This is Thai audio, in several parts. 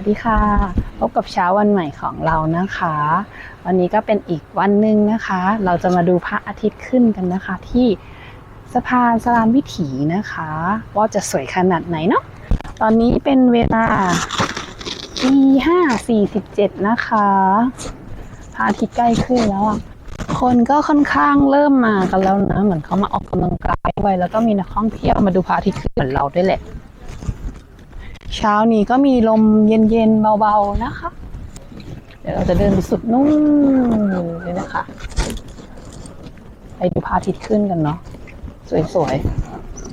วัสดีค่ะ พบกับเช้าวันใหม่ของเรานะคะ วันนี้ก็เป็นอีกวันหนึ่งนะคะ เราจะมาดูพระอาทิตย์ขึ้นกันนะคะ ที่สะพานสลานวิถีนะคะ ว่าจะสวยขนาดไหนเนาะตอนนี้เป็นเวลาตีห้าสี่สิบเจ็ดนะคะพระอาทิตย์ใกล้ขึ้นแล้วคนก็ค่อนข้างเริ่มมากันแล้วนะเหมือนเขามาออกกำลังกายด้วยแล้วก็มีนักท่องเที่ยวมาดูพระอาทิตย์ขึ้นเหมือนเราด้วยแหละ เช้านี้ก็มีลมเย็นๆเบาๆนะคะ เดี๋ยวเราจะเดินไปสุดนู่นเลยนะคะ ไปดูพระอาทิตย์ขึ้นกันเนาะสวย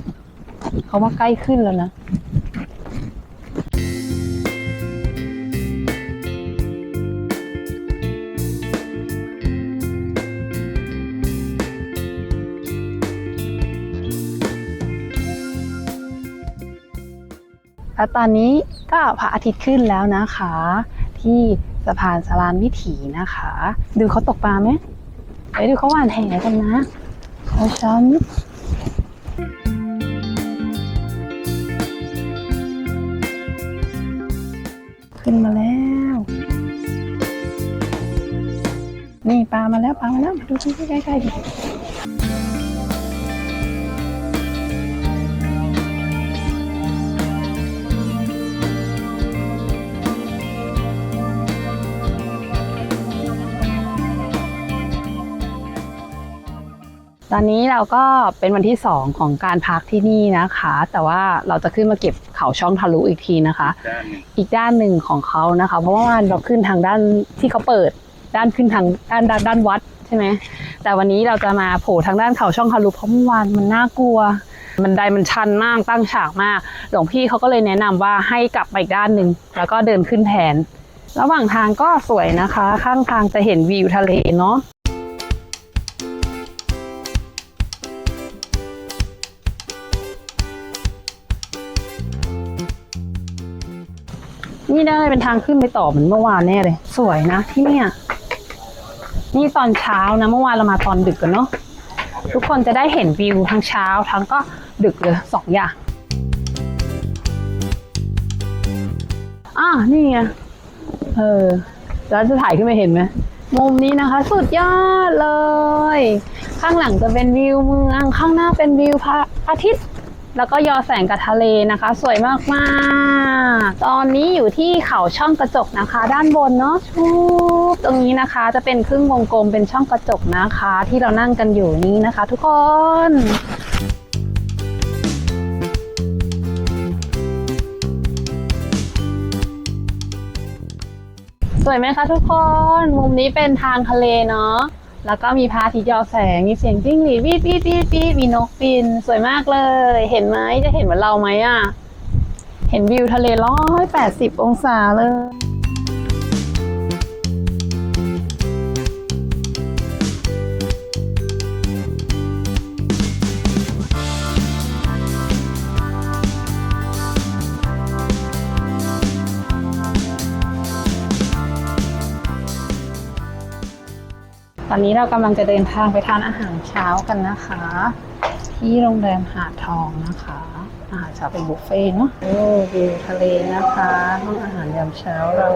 ๆเขาว่าใกล้ขึ้นแล้วนะ แล้วตอนนี้ก็พระอาทิตย์ขึ้นแล้วนะคะ ที่สะพานสลานวิถีนะคะ ดูเขาตกปลาไหมไปดูเขาหว่านแหกันนะเช้าช้าๆนี้ขึ้นมาแล้ว นี่ปลามาแล้วปลามาแล้วดูใกล้ๆดิ ตอนนี้เราก็เป็นวันที่สองของการพักที่นี่นะคะ แต่ว่าเราจะขึ้นมาเก็บเขาช่องทะลุอีกทีนะคะด้านหนึ่งอีกด้านหนึ่งของเขานะคะ เพราะว่าเราขึ้นทางด้านที่เขาเปิดด้านขึ้นทางด้านด้านด้านวัดใช่ไหมแต่วันนี้เราจะมาโผล่ทางด้านเขาช่องทะลุเพราะเมื่อวานมันน่ากลัว มันไดมันชันมากตั้งฉากมาก หลวงพี่เขาก็เลยแนะนำว่าให้กลับไปอีกด้านหนึ่งแล้วก็เดินขึ้นแทนระหว่างทางก็สวยนะคะ ข้างทางจะเห็นวิวทะเลเนาะ นี่ได้เป็นทางขึ้นไปต่อเหมือนเมื่อวานแน่เลย สวยนะที่เนี่ยนี่ตอนเช้านะเมื่อวานเรามาตอนดึกกันเนาะทุกคนจะได้เห็นวิวทั้งเช้าทั้งก็ดึกเลยสองอย่างอ่านี่ไงเออแล้วจะถ่ายขึ้นไปเห็นไหมมุมนี้นะคะ สุดยอดเลย ข้างหลังจะเป็นวิวเมืองข้างหน้าเป็นวิวพระอาทิตย์ แล้วก็ยอแสงกับทะเลนะคะ สวยมากๆตอนนี้อยู่ที่เขาช่องกระจกนะคะ ด้านบนเนาะชูบตรงนี้นะคะจะเป็นครึ่งวงกลมเป็นช่องกระจกนะคะ ที่เรานั่งกันอยู่นี้นะคะ ทุกคนสวยไหมคะทุกคน มุมนี้เป็นทางทะเลเนาะ แล้วก็มีพระอาทิตย์ยอแสง มีเสียงจิ้งหรีดวีดวีดวีดวีดมีนกบิน สวยมากเลย เห็นไหมจะเห็นเหมือนเราไหมอะ เห็นวิวทะเลร้อยแปดสิบองศาเลย อนนี้เรากำลังจะเดินทางไปทานอาหารเช้ากันนะคะ ที่โรงแรมหาดทองนะคะ อาหารเช้าเป็นบุฟเฟ่ต์เนาะโอ้วิวทะเลนะคะห้องอาหารยามเช้าเรา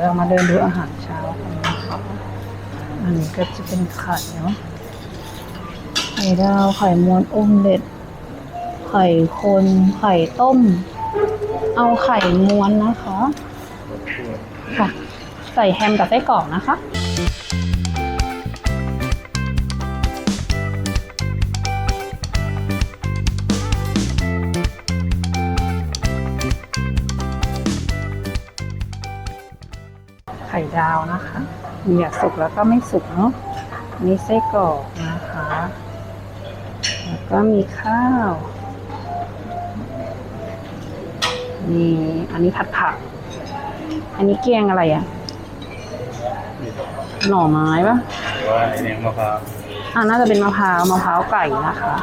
เรามาเดินดูอาหารเช้ากันนะคะอันนี้ก็จะเป็นไข่เนาะไข่ดาวไข่ม้วนอมเล็ดไข่คนไข่ต้ม เอาไข่ม้วนนะคะ ใส่แฮมกับไส้กรอกนะคะ ไข่ดาวนะคะมีแบบสุกแล้วก็ไม่สุกเนาะมีไส้กรอกนะคะ แล้วก็มีข้าวนี่อันนี้ผัดผัก อันนี้แกงอะไรอะ่ะ หน่อไม้ปะหรือว่าไอ้เนี่ยมะพร้าวอ่าน่าจะเป็นมะพร้าวมะพร้าวไก่นะคะ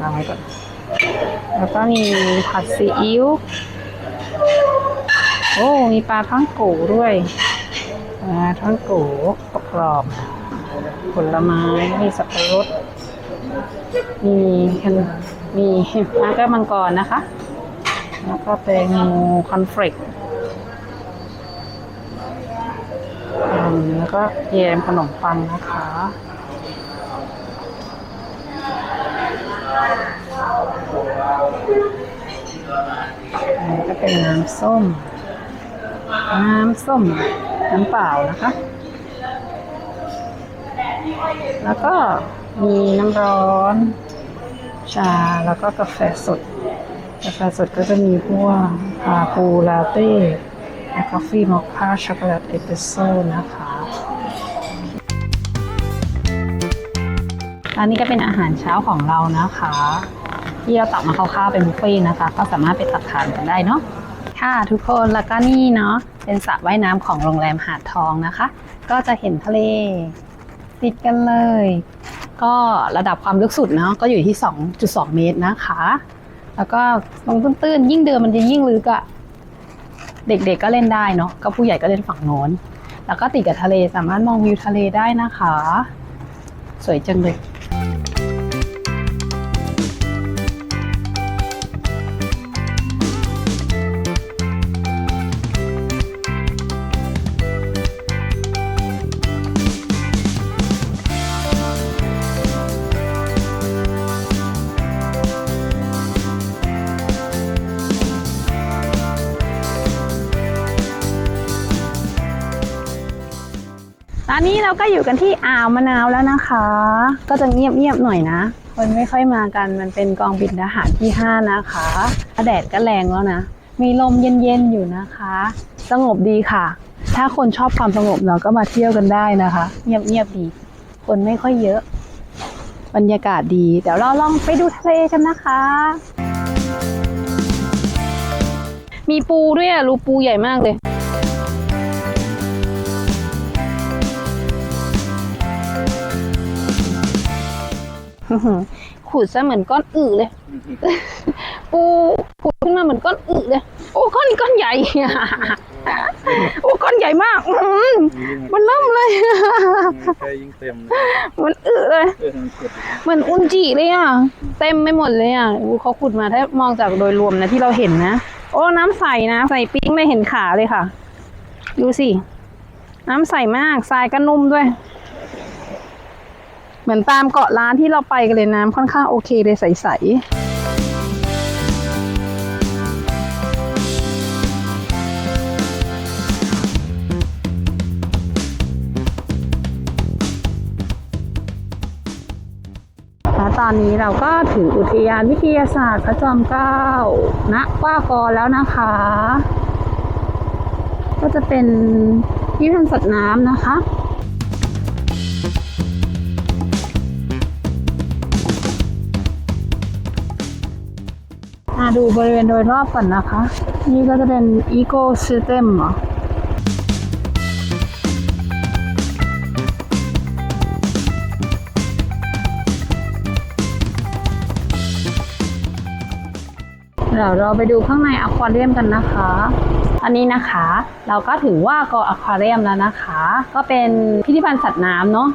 วางไว้ก่อนแล้วก็มีผัดซีอิ๊วโอ้มีปลาท่องโกด้วยปลาท่องโกกรอบผลไม้มีสับปะรดมีแคนมีมาก็มังกรนะคะ แล้วก็เป็นงูคอนเฟลก อืมแล้วก็แยมขนมปังนะคะ อันนี้ก็เป็นน้ำส้ม น้ำส้ม น้ำเปล่านะคะ แล้วก็มีน้ำร้อน ชาแล้วก็กาแฟสด กาแฟสดก็จะมีพวกคาปูลาเต้ กาแฟมอคค่าช็อกโกแลตเอสเปรสโซ่นะคะ อันนี้ก็เป็นอาหารเช้าของเรานะคะที่เราตักมาคร่าวๆเป็นบุฟเฟ่นะคะ ก็สามารถไปตักทานกันได้เนาะค่ะทุกคนแล้วก็นี่เนาะเป็นสระว่ายน้ำของโรงแรมหาดทองนะคะ ก็จะเห็นทะเลติดกันเลย ก็ระดับความลึกสุดเนาะก็อยู่ที่ 2.2 เมตรนะคะ แล้วก็ลงตื้นๆ ยิ่งเดินมันจะยิ่งลึกอะ เด็กๆก็เล่นได้เนาะก็ผู้ใหญ่ก็เล่นฝั่งโน้น แล้วก็ติดกับทะเลสามารถมองวิวทะเลได้นะคะ สวยจังเลย อนนี้เราก็อยู่กันที่อ่าวมะนาวแล้วนะคะ ก็จะเงียบๆหน่อยนะคนไม่ค่อยมากันมันเป็นกองบินทหารที่ 5 นะคะแดดก็แรงแล้วนะ มีลมเย็นๆอยู่นะคะ สงบดีค่ะ ถ้าคนชอบความสงบเราก็มาเที่ยวกันได้นะคะ เงียบๆดี คนไม่ค่อยเยอะ บรรยากาศดี เดี๋ยวเราลองไปดูทะเลกันนะคะ มีปูด้วยอะรูปูใหญ่มากเลย ขูดซะเหมือนก้อนอึเลย ปูขูดขึ้นมาเหมือนก้อนอึเลย โอ้ก้อนนี้ก้อนใหญ่ โอ้ก้อนใหญ่มากอื้อหือมันเริ่มเลยใช่ยิ่งเต็มเลยมันอึเลยเออมันเกิดเหมือนอุนจิเลยอะ เต็มไม่หมดเลยอะอู้เขาขุดมาถ้ามองจากโดยรวมนะที่เราเห็นนะ โอ้น้ำใสนะใสปิ๊งเลยเห็นขาเลยค่ะ ดูสิ น้ำใสมากทรายก็นุ่มด้วย เหมือนตามเกาะล้านที่เราไปกันเลยน้ำค่อนข้างโอเคเลยใสๆตอนนี้เราก็ถึงอุทยานวิทยาศาสตร์พระจอมเกล้าณว่ากอแล้วนะคะ ก็จะเป็นพิพิธภัณฑ์สัตว์น้ำนะคะ ดูบริเวณโดยรอบก่อนนะคะ นี่ก็จะเป็นอีโ s ซิสเต็มเหรอเดี๋ยวเราไปดูข้างในอควาเรียมกันนะคะ อันนี้นะคะ เราก็ถือว่ากออควาเรียมแล้วนะคะ ก็เป็นพิพิธภัณฑ์สัตว์น้ำเนาะ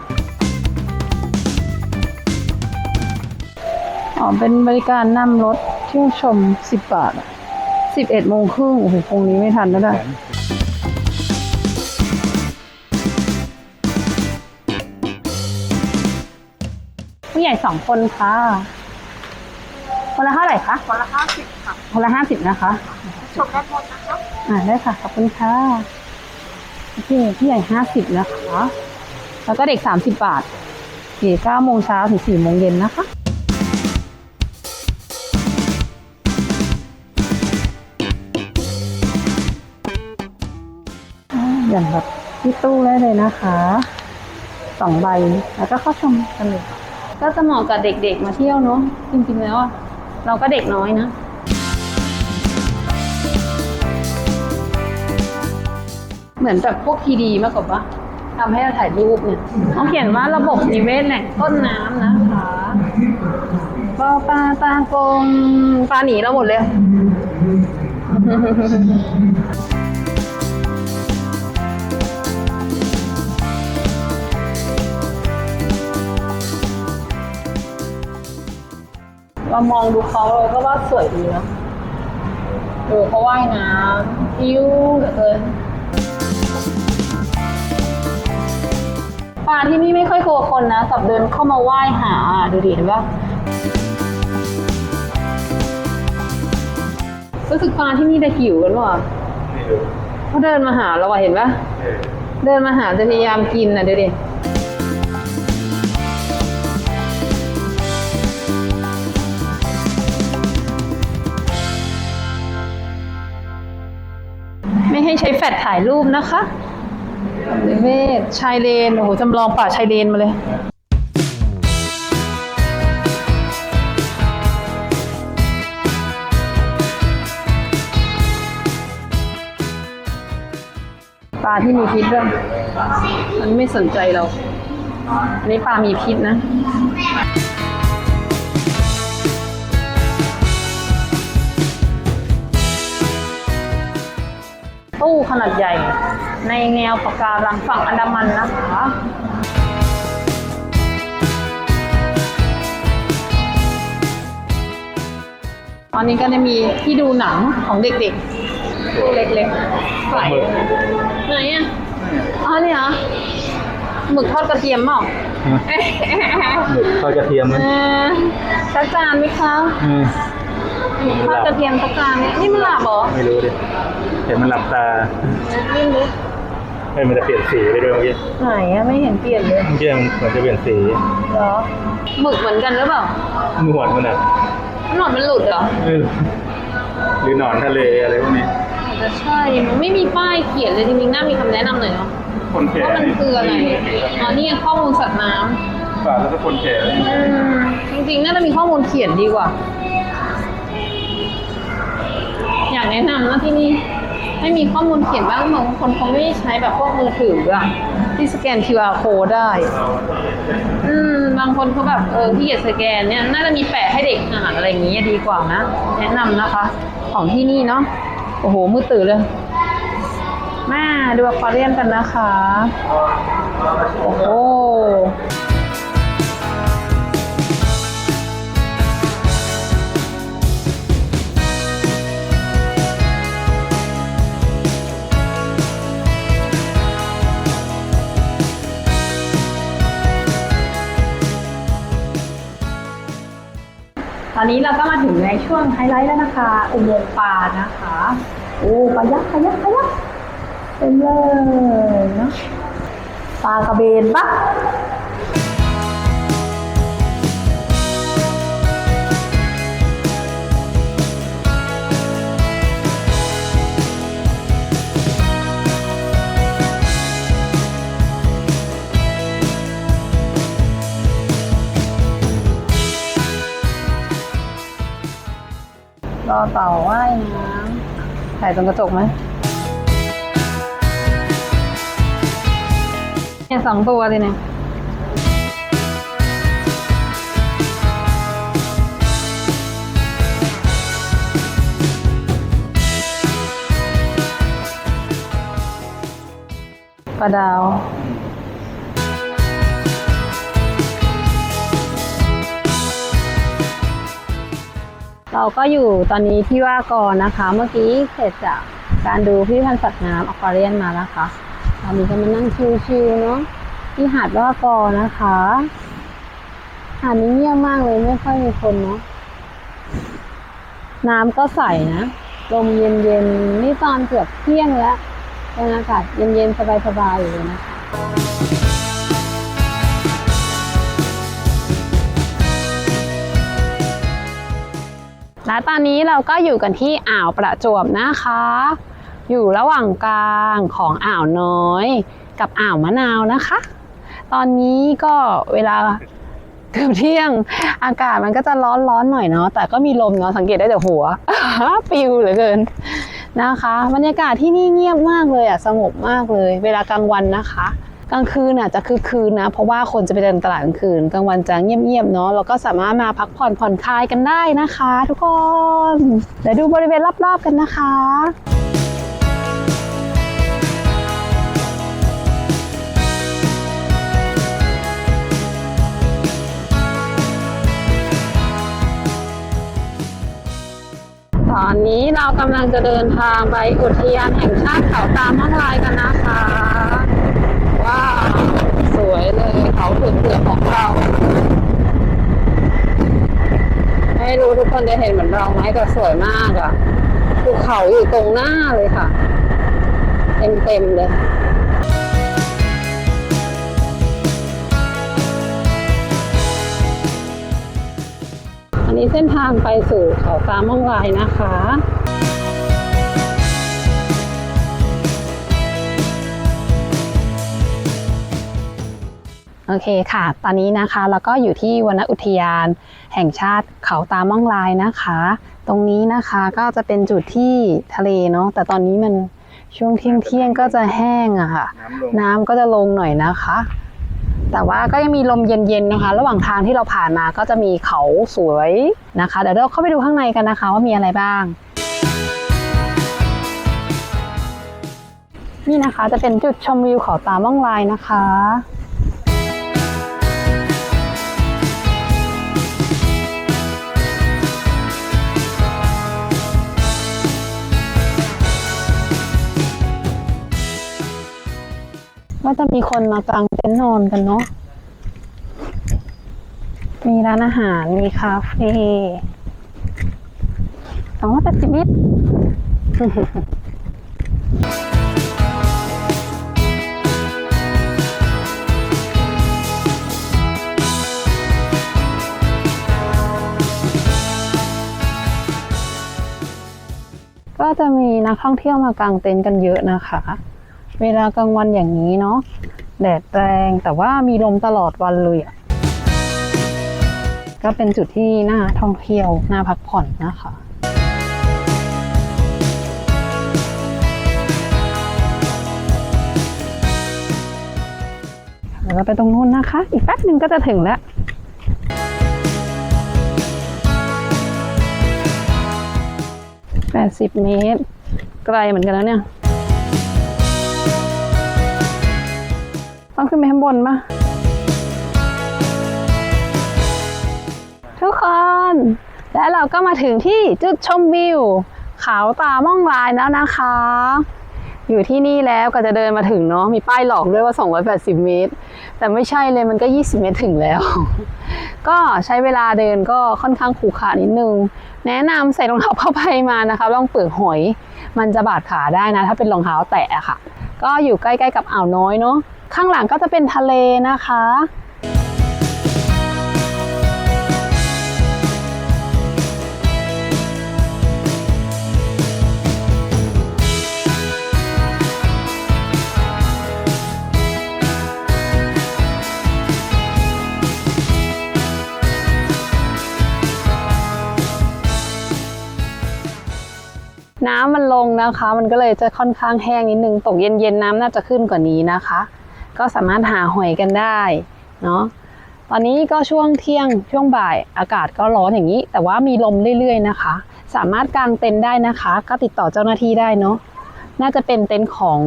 อ๋อเป็นบริการนั่งรถ เที่ยวชม10บาทอะ11โมงครึ่งโอ้โหคงนี้ไม่ทันแล้วนะผู้ใหญ่สองคนค่ะ คนละเท่าไหร่คะคนละห้าสิบค่ะคนละห้าสิบนะคะชมด้านบนนะคะอ่าได้ค่ะขอบคุณค่ะโอเคพี่ใหญ่ห้าสิบนะคะ แล้วก็เด็กสามสิบบาทเกี่เก้าโมงเช้าถึงสี่โมงเย็นนะคะ อย่างแบบที่ตู้ได้เลยนะคะสองใบแล้วก็เข้าชมกันเลยก็จะเหมาะกับเด็กๆมาเที่ยวเนาะจริงๆแล้วอะเราก็เด็กน้อยนะเหมือนแบบพวกทีดีมากกว่าปะทำให้เราถ่ายรูปเนี่ยเขาเขียนว่าระบบนิเวศแหล่งต้นน้ำนะคะปอปลาตากงปลาหนีเราหมดเลย เรามองดูเขาเราก็ว่าสวยดีเนาะดูเขาว่ายน้ำพิ้วเหลือเกินปลาที่นี่ไม่ค่อยกลัวคนนะกับเดินเข้ามาว่ายหาอะดูดิเห็นปะรู้สึกปลาที่นี่จะหิวกันว่ะไม่รู้เขาเดินมาหาเราอะเห็นปะเออเดินมาหาจะพยายามกินอะดูดิ แฟลชถ่ายรูปนะคะนิเวศชายเลน โอ้โห จำลองป่าชายเลนมาเลยปลาที่มีพิษด้วยอันไม่สนใจเราอันนี้ปลามีพิษนะ ขนาดใหญ่ ในแนวปะการังฝั่งอันดามันนะคะตอนนี้ก็จะมีที่ดูหนังของเด็กๆตู้เล็กๆใส่ไหนอะอ๋อเนี่ยเหรอหมึกทอดกระเทียมเปล่าหมึกทอดกระเทียมไหมเออสักจานไหมคะเออหมึกทอดกระเทียมสักจานไหมนี่มันหลับเหรอไม่รู้ดิเห็นมันหลับตาไม่รู้เฮ้ยมันจะเปลี่ยนสีไปด้วยเมื่อกี้ไหนอะไม่เห็นเปลี่ยนเลยเมื่อกี้มันเหมือนจะเปลี่ยนสีเหรอหมึกเหมือนกันหรือเปล่าหนวดมันอะหนอนมันหลุดเหรอเออหรือหนอนทะเลอะไรพวกนี้อาจจะใช่มันไม่มีป้ายเขียนเลยจริงๆน่ามีคำแนะนำหน่อยเนาะคนแก่ว่ามันคืออะไรอ๋อนี่ข้อมูลสัตว์น้ปลาแล้วก็คนแก่ำอืมจริงๆน่าจะมีข้อมูลเขียนดีกว่าอยาก แนะนำนะที่นี่ให้มีข้อมูลเขียนบ้างบางคนเขาไม่ใช้แบบพวกมือถืออะที่สแกน QR code ได้ อืมบางคนเขาแบบเออที่เกียจสแกนเนี่ยน่าจะมีแปะให้เด็กอ่านอะไรอย่างนี้ดีกว่านะ แนะนำนะคะ ของที่นี่เนาะโอ้โหมือตื่นเลยมาดูอควาเรียมกันนะคะ โอ้โห อนนี้เราก็มาถึงในช่วงไฮไลท์แล้วนะคะ อุโมงค์ปลานะคะ โอ้ปลายักษ์ปลายักษ์ปลายักษ์เต็มเลยเนาะปลากระเบนปะ รอเต่าว่ายน้ำถ่ายตรงกระจกไหมเนี่ยสองตัวเลยเนี่ยปลาดาว เราก็อยู่ตอนนี้ที่ว่ากอนะคะ เมื่อกี้เสร็จจากการดูพิพิธภัณฑ์สัตว์น้ำอควาเรียนมาแล้วค่ะตอนนี้ก็มานั่งชิลๆเนาะที่หาดว่ากอนะคะ หาดนี้เงียบมากเลยไม่ค่อยมีคนเนาะน้ำก็ใสนะลมเย็นๆนี่ตอนเกือบเที่ยงแล้วบรรยากาศเย็นๆสบายๆอยู่เลยนะคะ และตอนนี้เราก็อยู่กันที่อ่าวประจวบนะคะ อยู่ระหว่างกลางของอ่าวน้อย กับอ่าวมะนาวนะคะ ตอนนี้ก็เวลาเกือบเที่ยงอากาศมันก็จะร้อนร้อนๆหน่อยเนาะแต่ก็มีลมเนาะสังเกตได้จากหัวปิวเหลือเกินนะคะ บรรยากาศที่นี่เงียบมากเลยอะสงบมากเลย เวลากลางวันนะคะ กลางคืนอะจะคือคืนนะ เพราะว่าคนจะไปเดินตลาดกลางคืนกลางวันจะเงียบๆเนาะแล้วก็สามารถมาพักผ่อนผ่อนคลายกันได้นะคะ ทุกคนเดี๋ยวดูบริเวณรอบๆกันนะคะตอนนี้เรากำลังจะเดินทางไปอุทยานแห่งชาติเขาตามห้องลายกันนะคะ วยเลยเขาเผือกๆของเราไม่รู้ทุกคนจะเห็นเหมือนเราไหมแต่สวยมากอะ่ะภูเขาอยู่ตรงหน้าเลยค่ะ เต็มๆเลยอันนี้เส้นทางไปสู่เขาตามม่องลายนะคะ โอเคค่ะ ตอนนี้นะคะเราก็อยู่ที่วนอุทยาน แห่งชาติเขาตาม่องลายนะคะ ตรงนี้นะคะก็จะเป็นจุดที่ทะเลเนาะแต่ตอนนี้มันช่วงเที่ยงเที่ยงๆก็จะแห้งอะค่ะน้ำลงน้ำก็จะลงหน่อยนะคะ แต่ว่าก็ยังมีลมเย็นๆนะคะ ระหว่างทางที่เราผ่านมาก็จะมีเขาสวยนะคะ เดี๋ยวเราเข้าไปดูข้างในกันนะคะ ว่ามีอะไรบ้างนี่นะคะจะเป็นจุดชมวิวเขาตาม่องลายนะคะ ก็จะมีคนมากางเต็นท์นอนกันเนาะ มีร้านอาหาร มีคาเฟ่สองร้อยแปดสิบนิดก็จะมีนักท่องเที่ยวมากางเต็นท์กันเยอะนะคะ เวลากลางวันอย่างนี้เนาะแดดแรงแต่ว่ามีลมตลอดวันเลยอะก็เป็นจุดที่น่าท่องเที่ยวน่าพักผ่อนนะคะแล้วก็ไปตรงนู้นนะคะ อีกแป๊บหนึ่งก็จะถึงแล้ว แปดสิบเมตร ไกลเหมือนกันแล้วเนี่ย ต้องขึ้นไปข้างบนปะทุกคน และเราก็มาถึงที่จุดชมวิว เขาตาม่องลายแล้วนะคะ อยู่ที่นี่แล้วก็จะเดินมาถึงเนาะมีป้ายหลอกด้วยว่า 280 เมตร แต่ไม่ใช่เลยมันก็ 20 เมตรถึงแล้ว ก็ใช้เวลาเดินก็ค่อนข้างขรุขระนิดนึง แนะนำใส่รองเท้าผ้าใบมานะคะรองเปลือกหอย มันจะบาดขาได้นะ ถ้าเป็นรองเท้าแตะอะค่ะ ก็อยู่ใกล้ ๆ กับอ่าวน้อยเนาะ ข้างหลังก็จะเป็นทะเลนะคะน้ำมันลงนะคะ มันก็เลยจะค่อนข้างแห้งนิดนึง ตกเย็นๆ น้ำน่าจะขึ้นกว่านี้นะคะ ก็สามารถหาหอยกันได้เนาะตอนนี้ก็ช่วงเที่ยงช่วงบ่ายอากาศก็ร้อนอย่างนี้ แต่ว่ามีลมเรื่อยๆนะคะ สามารถกางเต็นท์ได้นะคะ ก็ติดต่อเจ้าหน้าที่ได้เนาะน่าจะเป็นเต็นท์ของ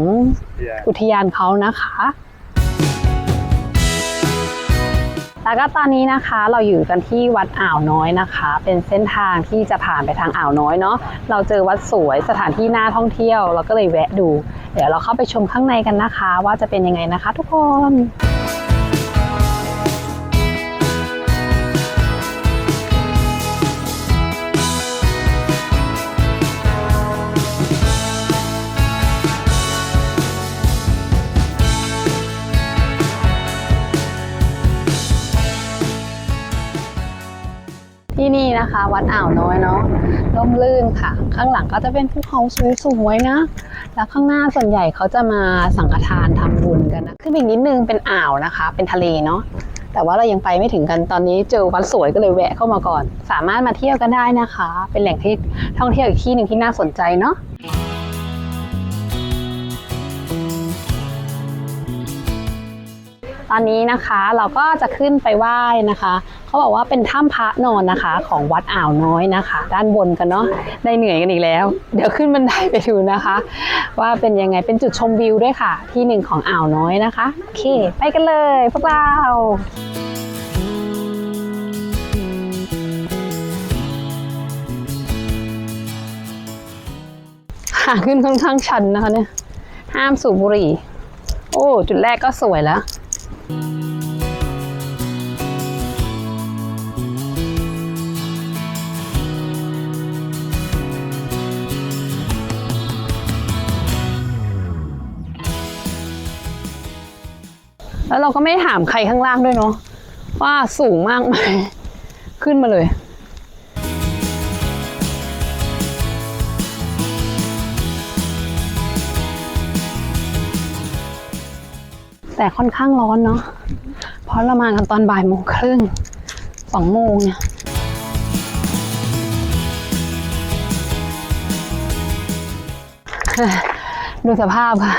อุทยานเขานะคะ แล้วก็ตอนนี้นะคะเราอยู่กันที่วัดอ่าวน้อยนะคะ เป็นเส้นทางที่จะผ่านไปทางอ่าวน้อยเนาะเราเจอวัดสวยสถานที่น่าท่องเที่ยว เราก็เลยแวะดู เดี๋ยวเราเข้าไปชมข้างในกันนะคะ ว่าจะเป็นยังไงนะคะ ทุกคน นะคะ วัดอ่าวน้อยเนาะร่มรื่นค่ะ ข้างหลังก็จะเป็นภูเขาสวยๆนะ แล้วข้างหน้าส่วนใหญ่เขาจะมาสังฆทานทำบุญกันนะขึ้นอีกนิดนึงเป็นอ่าวนะคะ เป็นทะเลเนาะแต่ว่าเรายังไปไม่ถึงกันตอนนี้เจอวัดสวยก็เลยแวะเข้ามาก่อน สามารถมาเที่ยวกันได้นะคะ เป็นแหล่งที่ท่องเที่ยวอีกที่หนึ่งที่น่าสนใจเนาะตอนนี้นะคะเราก็จะขึ้นไปไหว้นะคะ เขาบอกว่าเป็นถ้ำพระนอนนะคะ ของวัดอ่าวน้อยนะคะ ด้านบนกันเนาะได้เหนื่อยกันอีกแล้ว เดี๋ยวขึ้นบันไดไปดูนะคะ ว่าเป็นยังไงเป็นจุดชมวิวด้วยค่ะ ที่หนึ่งของอ่าวน้อยนะคะโอเค ไปกันเลยพวกเรานทาขึ้นค่อนข้างชันนะคะเนี่ย ห้ามสูบบุหรี่ โอ้ จุดแรกก็สวยแล้ว แล้วเราก็ไม่ถามใครข้างล่างด้วยเนาะว่าสูงมากไหมขึ้นมาเลยแต่ค่อนข้างร้อนเนาะ เพราะเรามากันตอนบ่ายโมงครึ่งสองโมงเนี่ย ดูสภาพค่ะ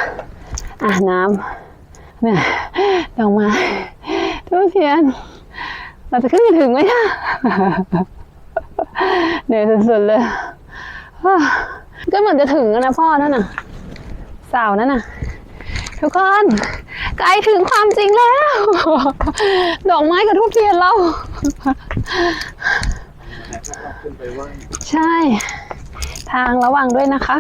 อะน้ำ เนี่ยดอกไม้ทุกเทียน เราจะขึ้นไปถึงไหมอะเหนื่อยสุดๆเลย ก็เหมือนจะถึงแล้วนะพ่อนั่นน่ะสาวนั่นน่ะ ทุกคนใกล้ถึงความจริงแล้ว ดอกไม้กับทุกเทียนเรา ใช่ ทางระวังด้วยนะคะ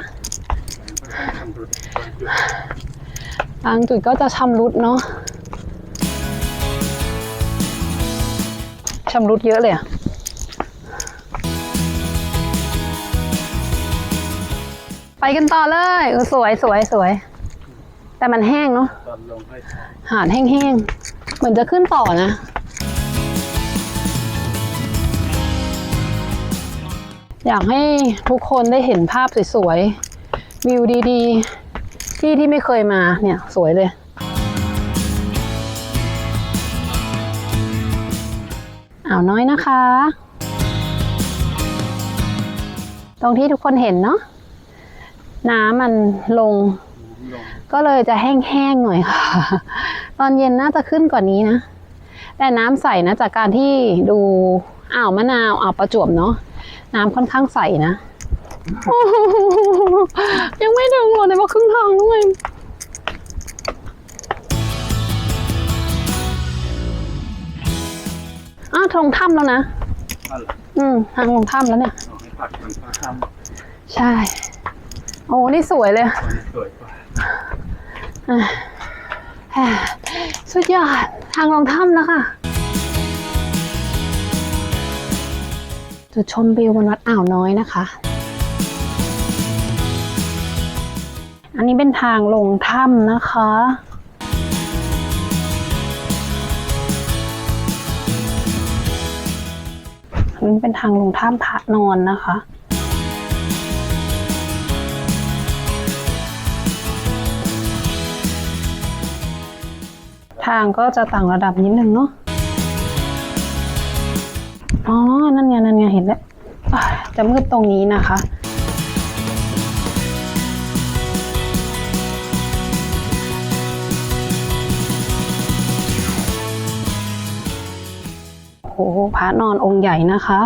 บางจุดก็จะชำรุดเนาะชำรุดเยอะเลยอะไปกันต่อเลยสวยสวยสวย แต่มันแห้งเนาะตอนลงให้หาดแห้งๆ เหมือนจะขึ้นต่อนะอยากให้ทุกคนได้เห็นภาพสวยๆ วิวดี ๆ ที่ที่ไม่เคยมาเนี่ยสวยเลยอ่าวน้อยนะคะ ตรงที่ทุกคนเห็นเนาะน้ำมันลงลง ก็เลยจะแห้งๆหน่อยค่ะ ตอนเย็นน่าจะขึ้นกว่านี้นะ แต่น้ำใสนะจากการที่ดูอ่าวมะนาวอ่าวประจวบเนาะน้ำค่อนข้างใสนะ โอ้โหยังไม่ถึงหรอกแต่ว่าครึ่งทางด้วยอ้าวทางถ้ำแล้วนะ นั่นแหละอืมทางลงถ้ำแล้วเนี่ย เอาให้ผักมันก็ทำใช่ โอ้นี่สวยเลยตอนนี้สวยกว่าอะแหม่สุดยอด ทางลงถ้ำแล้วค่ะ จุดชมวิวบนวัดอ่าวน้อยนะคะ อันนี้เป็นทางลงถ้ำนะคะ อันนี้เป็นทางลงถ้ำพระนอนนะคะทางก็จะต่างระดับนิดนึงเนาะ อ๋อ นั่นไง นั่นไง เห็นแล้ว จะมืดตรงนี้นะคะ อ้โหพระนอนองค์ใหญ่นะคะ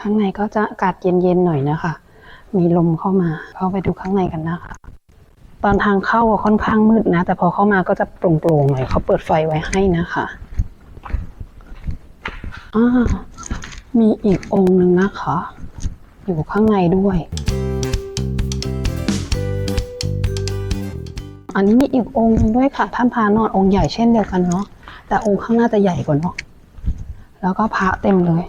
ข้างในก็จะอากาศเย็นๆหน่อยนะคะ มีลมเข้ามา เข้าไปดูข้างในกันนะคะ ตอนทางเข้าค่อนข้างมืดนะ แต่พอเข้ามาก็จะโปร่งๆหน่อยเขาเปิดไฟไว้ให้นะคะอ่ามีอีกองค์หนึ่งนะคะ อยู่ข้างในด้วย อันนี้มีอีกองค์หนึ่งด้วยค่ะท่านพานอนองค์ใหญ่เช่นเดียวกันเนาะแต่องค์ข้างหน้าจะใหญ่กว่าเนาะแล้วก็พระเต็มเลย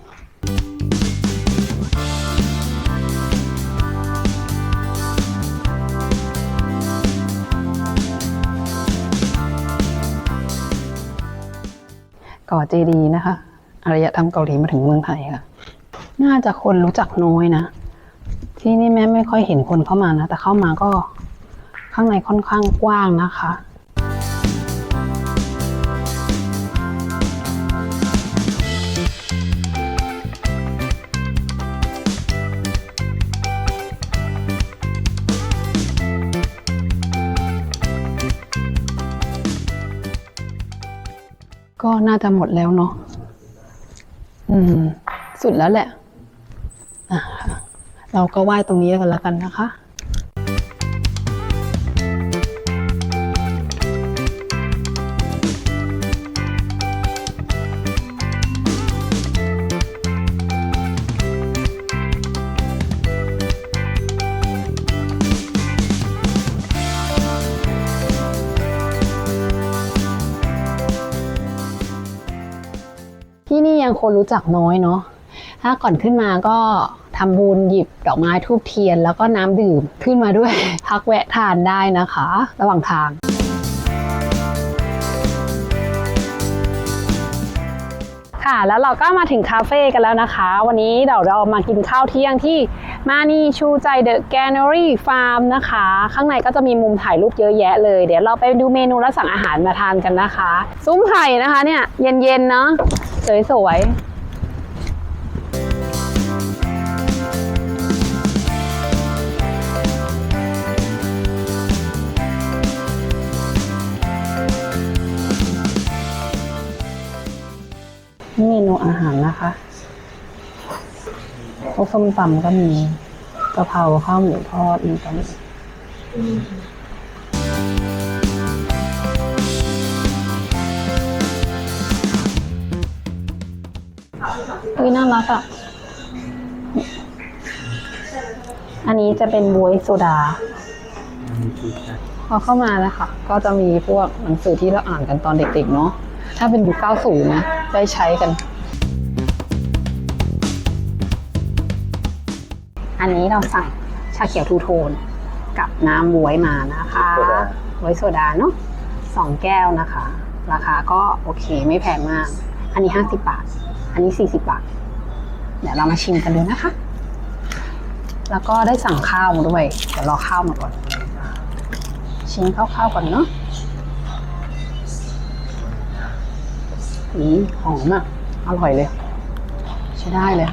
ก่อเจดีย์นะคะอารยธรรมเกาหลีมาถึงเมืองไทยค่ะ น่าจะคนรู้จักน้อยนะ ที่นี่แม่ไม่ค่อยเห็นคนเข้ามานะ แต่เข้ามาก็ข้างในค่อนข้างกว้างนะคะ ก็น่าจะหมดแล้วเนาะอืม สุดแล้วแหละ อะเราก็ไหว้ตรงนี้กันแล้วกันนะคะ ยังคนรู้จักน้อยเนาะถ้าก่อนขึ้นมาก็ทำบุญหยิบดอกไม้ทูบเทียน แล้วก็น้ำดื่มขึ้นมาด้วย พักแวะทานได้นะคะ ระหว่างทาง ค่ะ แล้วเราก็มาถึงคาเฟ่กันแล้วนะคะ วันนี้เดี๋ยวเรามากินข้าวเที่ยงที่มานีชูใจเดอะแกนอรี่ฟาร์มนะคะ ข้างในก็จะมีมุมถ่ายรูปเยอะแยะเลย เดี๋ยวเราไปดูเมนูและสั่งอาหารมาทานกันนะคะ ซุ้มไข่นะคะเนี่ย เย็นๆเนาะสวยๆ นูอาหารนะคะพวกส้มตำก็มีกะเพราข้าวหมูทอดมีตอนนี้อุ้ยน่ารักอะ อันนี้จะเป็นบวยโซดา พอเข้ามานะคะก็จะมีพวกหนังสือที่เราอ่านกันตอนเด็กๆเนาะ ถ้าเป็นยุค90นะ ได้ใช้กัน อันนี้เราสั่งชาเขียวทูโทน กับน้ำบวยมานะคะบวยโซดาเนาะสองแก้วนะคะ ราคาก็โอเคไม่แพงมาก อันนี้50บาท อันนี้40บาท เดี๋ยวเรามาชิมกันดูนะคะ แล้วก็ได้สั่งข้าวมาด้วย เดี๋ยวรอข้าวมาก่อน ชิมข้าวๆก่อนเนาะอืมหอมอะ อร่อยเลย ใช้ได้เลย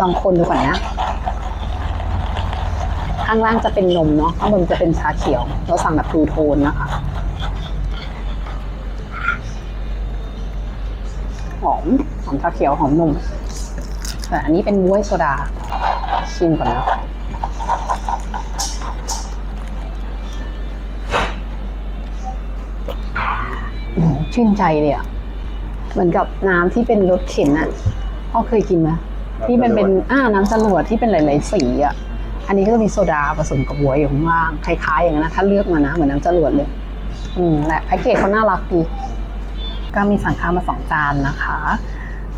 ลองคนดูก่อนนะ ข้างล่างจะเป็นนมเนาะข้างบนจะเป็นชาเขียว เราสั่งแบบทูโทนนะคะหอมหอมชาเขียวหอมนมแต่อันนี้เป็นบ๊วยโซดา ชิมก่อนนะอืมชื่นใจเลยอะเหมือนกับน้ำที่เป็นรสเข็นอะพ่อเคยกินไหมที่มันเป็นอ่าน้ำจรวดที่เป็นหลาย ๆ สีอะ อันนี้ก็จะมีโซดาผสมกับหัวยอยู่ข้างล่างคล้ายๆอย่างนั้นนะถ้าเลือกมานะเหมือนน้ำจรวดเลย อืมและแพ็กเกจเขาน่ารักดีก็มีสั่งข้าวมาสองจานนะคะ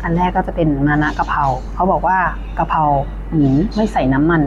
อันแรกก็จะเป็นมานะกะเพราเขาบอกว่ากะเพราหมูไม่ใส่น้ำมัน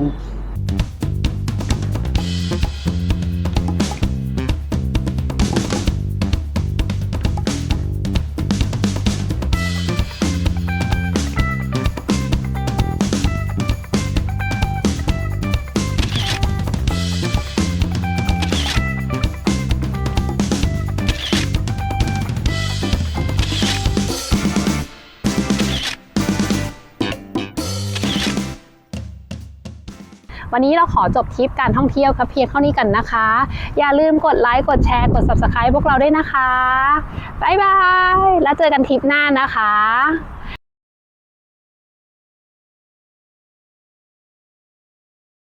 วันนี้เราขอจบทริปการท่องเที่ยวครับเพียงเท่านี้กันนะคะ อย่าลืมกดไลค์กดแชร์กด subscribe พวกเราด้วยนะคะบ๊ายบายแล้วเจอกันทริปหน้านะคะ